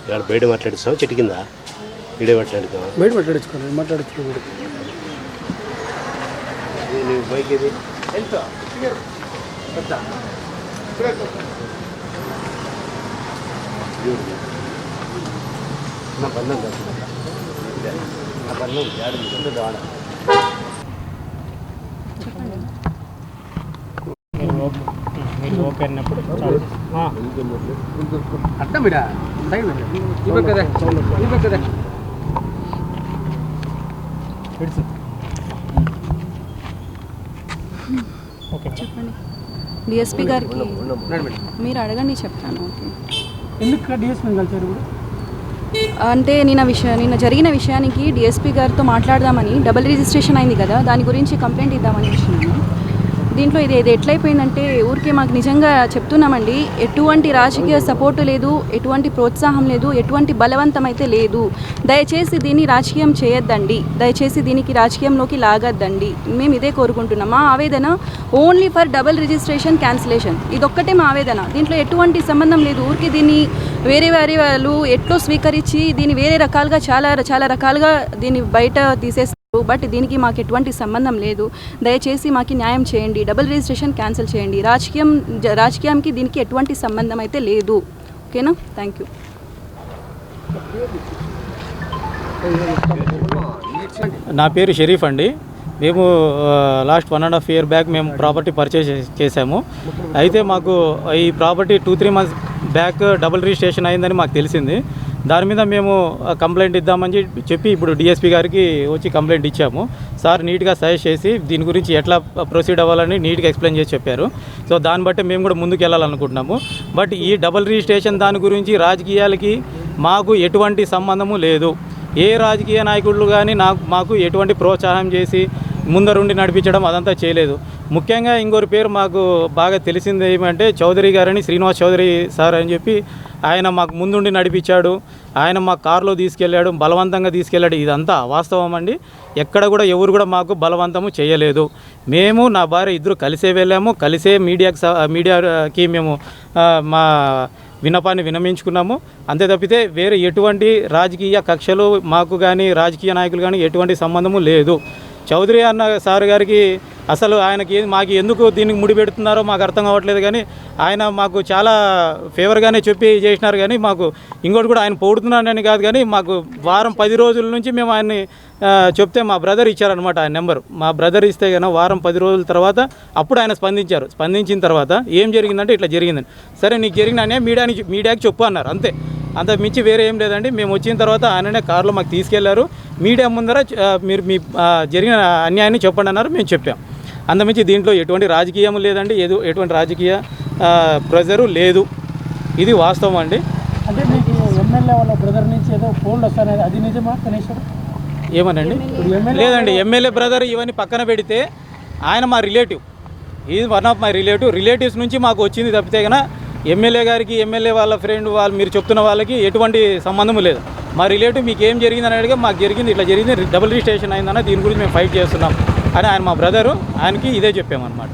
ఇక్కడ బయట మాట్లాడిస్తావు? చెట్టు కింద? ఇడే మాట్లాడుతావా బయట మాట్లాడించుకోవాలి నీ బైక్ ఇది. నా బంధం కాదు. నా బంధం జాడింది. అర్థం ఇడా కదా కదా చెప్పండి. డిఎస్పి గారికి మీరు అడగండి చెప్తాను ఓకే. ఎందుకు డిఎస్పీ కలిసారు ఇప్పుడు? అంటే నిన్న విషయం నిన్న జరిగిన విషయానికి డిఎస్పీ గారితో మాట్లాడదామని డబుల్ రిజిస్ట్రేషన్ అయింది కదా దాని గురించి కంప్లైంట్ ఇద్దామని వచ్చినాను. దీంట్లో ఇది ఇది ఎట్లయిపోయిందంటే ఊరికే మాకు నిజంగా చెప్తున్నామండి ఎటువంటి రాజకీయ సపోర్టు లేదు ఎటువంటి ప్రోత్సాహం లేదు ఎటువంటి బలవంతం అయితే లేదు. దయచేసి దీన్ని రాజకీయం చేయొద్దండి దయచేసి దీనికి రాజకీయంలోకి లాగద్దండి. మేము ఇదే కోరుకుంటున్నాం. మా ఆవేదన only for double registration cancellation. ఇదొక్కటే మా ఆవేదన. దీంట్లో ఎటువంటి సంబంధం లేదు. ఊరికి దీన్ని వేరే వేరే వాళ్ళు ఎట్లో స్వీకరించి దీన్ని వేరే రకాలుగా చాలా చాలా రకాలుగా దీన్ని బయట తీసేస్తారు బట్ దీనికి మాకు ఎటువంటి సంబంధం లేదు. దయచేసి మాకు న్యాయం చేయండి. డబుల్ రిజిస్ట్రేషన్ క్యాన్సిల్ చేయండి. రాజకీయం రాజకీయానికి దీనికి ఎటువంటి సంబంధం అయితే లేదు. ఓకేనా థ్యాంక్ యూ నా పేరు షరీఫ్ అండి. మేము last one and half year back మేము ప్రాపర్టీ పర్చేస్ చేసాము అయితే మాకు ఈ property two three months back double registration అయిందని మాకు తెలిసింది. దాని మీద మేము కంప్లైంట్ ఇద్దామని చెప్పి- ఇప్పుడు డిఎస్పీ గారికి వచ్చి కంప్లైంట్ ఇచ్చాము. సార్ నీట్గా సజెస్ట్ చేసి దీని గురించి ఎట్లా ప్రొసీడ్ అవ్వాలని నీట్గా ఎక్స్ప్లెయిన్ చేసి చెప్పారు. సో దాన్ని బట్టి మేము కూడా ముందుకు వెళ్ళాలనుకుంటున్నాము బట్ ఈ డబుల్ రిజిస్ట్రేషన్ దాని గురించి రాజకీయాలకి మాకు ఎటువంటి సంబంధము లేదు. ఏ రాజకీయ నాయకులు కానీ నాకు మాకు ఎటువంటి ప్రోత్సాహం చేసి ముందరుండి నడిపించడం అదంతా చేయలేదు. ముఖ్యంగా ఇంకొకరి పేరు మాకు బాగా తెలిసింది ఏమంటే చౌదరి గారని శ్రీనివాస్ చౌదరి సార్ అని చెప్పి ఆయన మాకు ముందుండి నడిపించాడు. ఆయన మా కారులో తీసుకెళ్ళాడు బలవంతంగా తీసుకెళ్ళాడు. ఇదంతా వాస్తవం అండి. ఎక్కడ కూడా ఎవరు కూడా మాకు బలవంతము చేయలేదు. మేము నా భార్య ఇద్దరు కలిసే వెళ్ళాము. కలిసే మీడియాకి మీడియాకి మేము మా విన్నపాన్ని వినమించుకున్నాము అంతే తప్పితే వేరే ఎటువంటి రాజకీయ కక్షలు మాకు కానీ రాజకీయ నాయకులు కానీ ఎటువంటి సంబంధము లేదు. చౌదరి అన్న సార్ గారికి అసలు ఆయనకి మాకు ఎందుకు దీనికి ముడిపెడుతున్నారో మాకు అర్థం కావట్లేదు కానీ ఆయన మాకు చాలా ఫేవర్గానే చెప్పి చేసినారు కానీ మాకు ఇంకోటి కూడా ఆయన పొగుడుతున్నానని కాదు కానీ మాకు వారం పది రోజుల నుంచి మేము ఆయన్ని చెప్తే మా బ్రదర్ ఇచ్చారనమాట ఆయన నెంబర్. మా బ్రదర్ ఇస్తే కనుక వారం పది రోజుల తర్వాత అప్పుడు ఆయన స్పందించారు. స్పందించిన తర్వాత ఏం జరిగిందంటే ఇట్లా జరిగిందని సరే నీకు జరిగిన అనే మీడియానికి మీడియాకి చెప్పు అన్నారు అంతే. అంత మించి వేరే ఏం లేదండి. మేము వచ్చిన తర్వాత ఆయననే కారులో మాకు తీసుకెళ్ళారు. మీడియా ముందర మీరు మీ జరిగిన అన్యాయాన్ని చెప్పండి అన్నారు మేము చెప్పాం. అంతమించి దీంట్లో ఎటువంటి రాజకీయం లేదండి. ఏదో ఎటువంటి రాజకీయ ప్రెజరు లేదు. ఇది వాస్తవం అండి. అంటే మీకు ఎమ్మెల్యే వాళ్ళ బ్రదర్ నుంచి ఏదో ఫోన్లు అది నిజమా కనీసం? ఏమనండి? లేదండి. ఎమ్మెల్యే బ్రదర్ ఇవన్నీ పక్కన పెడితే ఆయన మా relative. Is one of my relative relatives నుంచి మాకు వచ్చింది తప్పితే కనుక ఎమ్మెల్యే గారికి ఎమ్మెల్యే వాళ్ళ ఫ్రెండ్ వాళ్ళు మీరు చెప్తున్న వాళ్ళకి ఎటువంటి సంబంధం లేదు. మా రిలేటివ్ మీకు ఏం జరిగిందని అడిగితే మాకు జరిగింది. ఇట్లా జరిగింది. డబుల్ రిజిస్ట్రేషన్ అయిందన్న దీని గురించి మేము ఫైట్ చేస్తున్నాం. అని ఆయన మా బ్రదరు ఆయనకి ఇదే చెప్పామన్నమాట.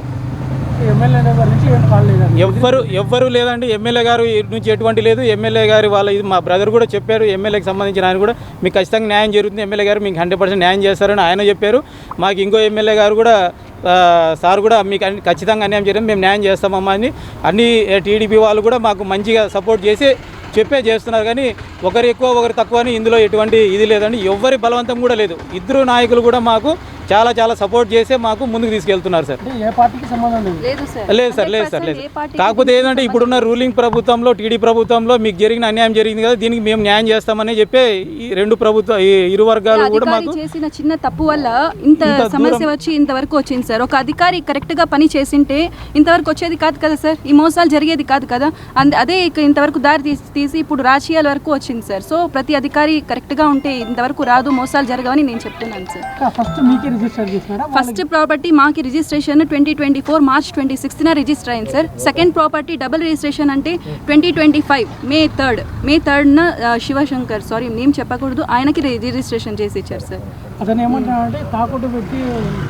ఎవ్వరు ఎవ్వరు లేదండి. ఎమ్మెల్యే గారు నుంచి ఎటువంటి లేదు. ఎమ్మెల్యే గారి వాళ్ళ ఇది మా బ్రదర్ కూడా చెప్పారు. ఎమ్మెల్యేకి సంబంధించిన ఆయన కూడా మీకు ఖచ్చితంగా న్యాయం జరుగుతుంది. ఎమ్మెల్యే గారు మీకు హండ్రెడ్ పర్సెంట్ న్యాయం చేస్తారని ఆయన చెప్పారు. మాకు ఇంకో ఎమ్మెల్యే గారు కూడా సార్ కూడా మీకు ఖచ్చితంగా అన్యాయం చేయడం మేము న్యాయం చేస్తామమ్మా అని అన్ని టీడీపీ వాళ్ళు కూడా మాకు మంచిగా సపోర్ట్ చేసి చెప్పే చేస్తున్నారు. కానీ ఒకరు ఎక్కువ ఒకరు తక్కువ అని ఇందులో ఎటువంటి ఇది లేదండి. ఎవరి బలవంతం కూడా లేదు. ఇద్దరు నాయకులు కూడా మాకు చాలా చాలా సపోర్ట్ చేసే మాకు ముందుకు తీసుకెళ్తున్నారు సార్ అంటే ఏ పార్టీకి సంబంధం లేదు. లేదు సార్ లేదు సార్ లేదు సార్ 100% లేదు. ఏ పార్టీకి కాకపోతే ఏంటంటే ఇప్పుడున్న రూలింగ్ ప్రభుత్వంలో టీడీ ప్రభుత్వంలో మీకు జరిగిన అన్యాయం జరిగింది కదా దీనికి మేము న్యాయం చేస్తామని చెప్పే ఈ రెండు ప్రభుత్వ ఈ ఇరు వర్గాలు కూడా మాకు చేసిన చిన్న తప్పు వల్ల ఇంత సమస్య వచ్చి ఇంతవరకు వచ్చింది సార్ ఒక అధికారి కరెక్ట్గా పని చేసింటే ఇంతవరకు వచ్చేది కాదు కదా సార్ ఈ మోసాలు జరిగేది కాదు కదా. అంద- అదే ఇక ఇంతవరకు దారి తీసి తీసి ఇప్పుడు రాజకీయాల వరకు వచ్చింది సార్ సో ప్రతి అధికారి కరెక్ట్గా ఉంటే ఇంతవరకు రాదు మోసాలు జరగవని నేను చెప్తున్నాను సార్ ఫస్ట్ మీకే ఫస్ట్ ప్రాపర్టీ మాకి registration twenty twenty four March twenty సిక్స్త్న register అయింది sir second property double registration అంటే twenty twenty five May third May థర్డ్న Shivashankar sorry name చెప్పకూడదు ఆయనకి రిజిస్ట్రేషన్ చేసి ఇచ్చారు సార్ అతను ఏమంటాడంటే తాకట్టు పెట్టి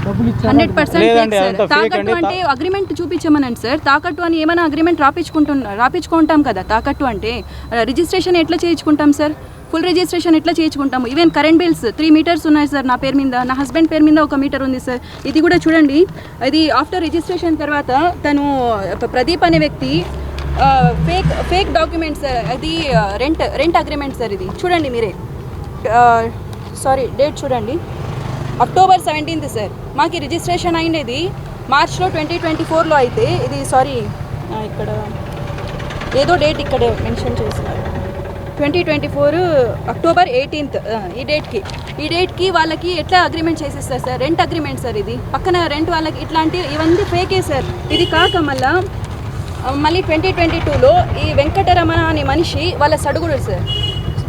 డబ్బులు ఇచ్చారు హండ్రెడ్ పర్సెంట్ సార్ తాకట్టు. అంటే అగ్రిమెంట్ చూపించమనండి సార్ తాకట్టు అని ఏమైనా అగ్రిమెంట్ రాపించుకుంటున్నా రాపించుకుంటాం కదా తాకట్టు అంటే. రిజిస్ట్రేషన్ ఎట్లా చేయించుకుంటాం సార్ ఫుల్ రిజిస్ట్రేషన్ ఎట్లా చేయించుకుంటాము? Even current bills three meters ఉన్నాయి సార్ నా పేరు మీద. నా హస్బెండ్ పేరు మీద ఒక మీటర్ ఉంది సార్ ఇది కూడా చూడండి. ఇది ఆఫ్టర్ రిజిస్ట్రేషన్ తర్వాత తను ప్రదీప్ అనే వ్యక్తి ఫేక్ ఫేక్ డాక్యుమెంట్స్ సార్ అది రెంట్ రెంట్ అగ్రిమెంట్ సార్ ఇది. చూడండి మీరే. సారీ డేట్ చూడండి. అక్టోబర్ సెవెంటీన్త్ సార్ మాకు రిజిస్ట్రేషన్ అయినది మార్చ్లో ట్వంటీ ట్వంటీ ఫోర్లో అయితే ఇది సారీ ఇక్కడ ఏదో డేట్ ఇక్కడ మెన్షన్ చేసినారు twenty twenty four October eighteenth ఈ డేట్కి ఈ డేట్కి వాళ్ళకి ఎట్లా అగ్రిమెంట్ చేసేస్తారు సార్ రెంట్ అగ్రిమెంట్ సార్ ఇది. పక్కన రెంట్ వాళ్ళకి ఇట్లాంటి ఇవన్నీ ఫేకే సార్ ఇది కాక మళ్ళా మళ్ళీ ట్వంటీ ట్వంటీ టూలో ఈ వెంకటరమణ అనే మనిషి వాళ్ళ సడుగుడు సార్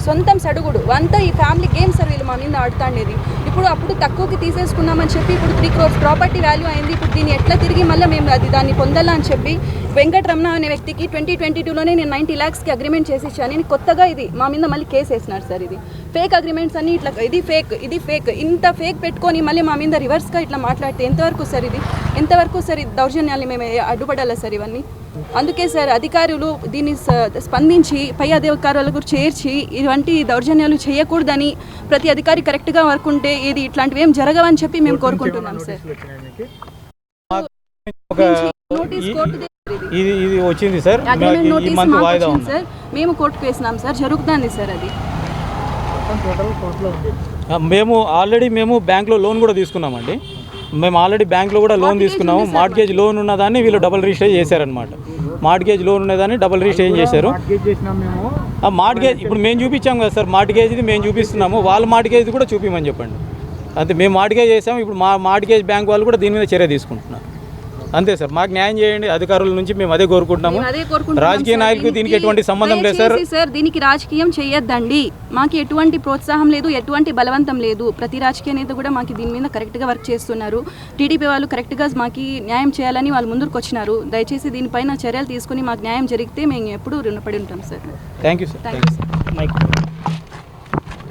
సొంతం సడుగుడు. అంతా ఈ ఫ్యామిలీ గేమ్ సార్ వీళ్ళు మా మీద ఆడుతాండేది. ఇప్పుడు అప్పుడు తక్కువకి తీసేసుకున్నామని చెప్పి ఇప్పుడు త్రీ క్రోర్స్ ప్రాపర్టీ వాల్యూ అయింది. ఇప్పుడు దీన్ని ఎట్లా తిరిగి మళ్ళీ మేము అది దాన్ని పొందాలా అని చెప్పి వెంకటరమణ అనే వ్యక్తికి ట్వంటీ ట్వంటీ టూలోనే నేను నైంటీ ల్యాక్స్కి అగ్రిమెంట్ చేసి ఇచ్చాను నేను కొత్తగా ఇది మా మీద మళ్ళీ కేసు వేసినారు సార్ ఇది. ఫేక్ అగ్రిమెంట్స్ అన్ని ఇట్లా ఇది ఫేక్ ఇది ఫేక్ ఇంత ఫేక్ పెట్టుకొని మళ్ళీ మా మీద రివర్స్గా ఇట్లా మాట్లాడితే ఎంతవరకు సార్ ఇది? ఎంతవరకు సార్ ఇది దౌర్జన్యాన్ని మేము అడ్డుపడాలా సార్ ఇవన్నీ? అందుకే సార్ అధికారులు దీన్ని స్పందించి పై అధికారులకు చేర్చి ఇటువంటి దౌర్జన్యాలు చేయకూడదని ప్రతి అధికారి కరెక్ట్గా వర్క్ ఉంటే ఇది ఇట్లాంటివి ఏం జరగవని చెప్పి మేము కోరుకుంటున్నాం సార్. ఇది. ఇది వచ్చింది సార్. మేము కోర్టుకు వేసినాం సార్. జరుగుతుంది సార్ అది. మేము ఆల్రెడీ మేము బ్యాంక్లో లోన్ కూడా తీసుకున్నామండి. మేము ఆల్రెడీ బ్యాంక్లో కూడా లోన్ తీసుకున్నాము. మార్ట్గేజ్ లోన్ ఉన్నదాన్ని వీళ్ళు డబుల్ రిజిస్టర్ చేశారనమాట మార్ట్గేజ్ లోన్ ఉన్నదాన్ని డబుల్ రిజిస్టర్ చేశారు. మేము. ఆ మార్ట్గేజ్ ఇప్పుడు మేము చూపించాం కదా సార్ మార్ట్గేజ్ది మేము చూపిస్తున్నాము. వాళ్ళ మార్ట్గేజ్ కూడా చూపించమని చెప్పండి. అంతే మేము మార్ట్గేజ్ చేసాము ఇప్పుడు మా మార్ట్గేజ్ బ్యాంక్ వాళ్ళు కూడా దీని మీద చర్య తీసుకుంటున్నారు. అంతే సార్. మాకు న్యాయం చేయండి. అధికారుల నుంచి మేము అదే కోరుకుంటున్నాము. రాజకీయ సార్. నాయకులకు దీనికి ఎటువంటి సంబంధం లేదు సార్. సార్ దీనికి రాజకీయం చేయొద్దండి. మాకు ఎటువంటి ప్రోత్సాహం లేదు ఎటువంటి బలవంతం లేదు. ప్రతి రాజకీయ నేత కూడా మాకు దీని మీద కరెక్ట్గా వర్క్ చేస్తున్నారు. టీడీపీ వాళ్ళు కరెక్ట్గా మాకు న్యాయం చేయాలని వాళ్ళు ముందుకు వచ్చినారు. దయచేసి దీనిపైన చర్యలు తీసుకుని మాకు న్యాయం జరిగితే మేము ఎప్పుడూ రుణపడి ఉంటాం sir. Thank you sir thank you sir mike